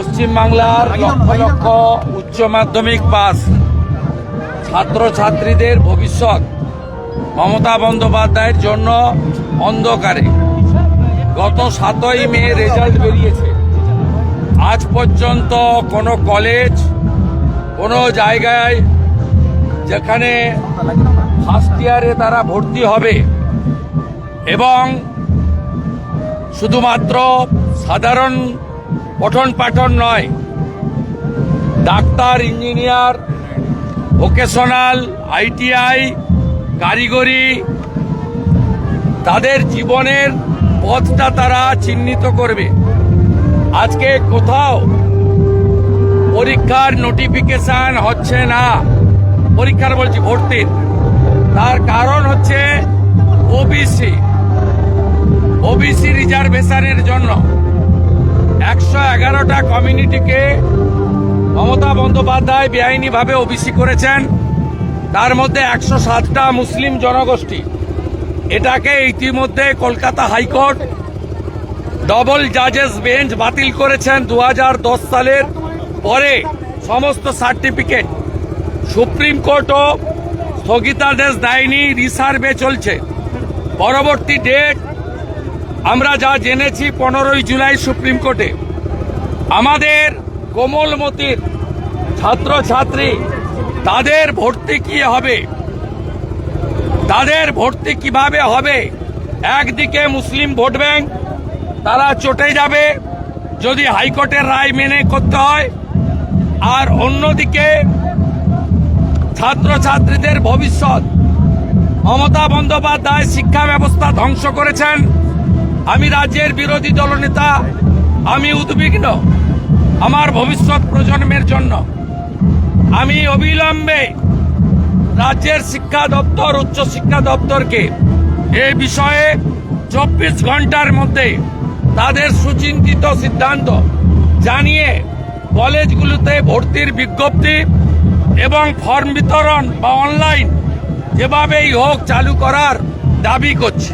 পশ্চিমবাংলার লক্ষ লক্ষ উচ্চ মাধ্যমিক পাস ছাত্রছাত্রীদের ভবিষ্যৎ মমতা বন্দ্যোপাধ্যায়ের জন্য অন্ধকারে। গত সাতই মে রেজাল্ট বেরিয়েছে। আজ পর্যন্ত কোনো কলেজ, কোনো জায়গায় যেখানে ফার্স্ট ইয়ারে তারা ভর্তি হবে এবং শুধুমাত্র সাধারণ পঠন পাঠন নয়। ডাক্তার, ইঞ্জিনিয়ার, ভোকেশনাল, আইটিআই, কারিগরি, তাদের জীবনের পথটা তারা চিহ্নিত করবে। আজকে কোথাও পরীক্ষার নোটিফিকেশন হচ্ছে না। পরীক্ষার বলছি ভর্তির তার কারণ হচ্ছে ওবিসি ওবিসি রিজার্ভেশনের জন্য। একশো এগারোটা কমিউনিটিকে মমতা বন্দ্যোপাধ্যায় বেআইনিভাবে ওবিসি করেছেন। তার মধ্যে একশো সাতটা মুসলিম জনগোষ্ঠী। এটাকে ইতিমধ্যে কলকাতা হাইকোর্ট ডবল জাজেস বেঞ্চ বাতিল করেছেন দু হাজার দশ সালের পরে সমস্ত সার্টিফিকেট। সুপ্রিম কোর্টও স্থগিতাদেশ দেয়নি, রিসার্ভে চলছে। পরবর্তী ডেট আমরা যা জেনেছি পনেরোই জুলাই সুপ্রিম কোর্টে, আমাদের কোমলমতির ছাত্রছাত্রী, তাদের ভর্তি কি হবে? তাদের ভর্তি কীভাবে হবে? একদিকে মুসলিম ভোট ব্যাংক, তারা চটে যাবে যদি হাইকোর্টের রায় মেনে করতে হয়। আর অন্যদিকে ছাত্রছাত্রীদের ভবিষ্যৎ, মমতা বন্দ্যোপাধ্যায় শিক্ষা ব্যবস্থা ধ্বংস করেছেন। আমি রাজ্যের বিরোধী দলনেতা, আমি উদ্বিগ্ন আমার ভবিষ্যৎ প্রজন্মের জন্য। আমি অবিলম্বে রাজ্যের শিক্ষা দপ্তর, উচ্চ শিক্ষা দপ্তরকে এ বিষয়ে চব্বিশ ঘণ্টার মধ্যে তাদের সুচিন্তিত সিদ্ধান্ত জানিয়ে কলেজগুলোতে ভর্তির বিজ্ঞপ্তি এবং ফর্ম বিতরণ বা অনলাইন যেভাবেই হোক চালু করার দাবি করছে।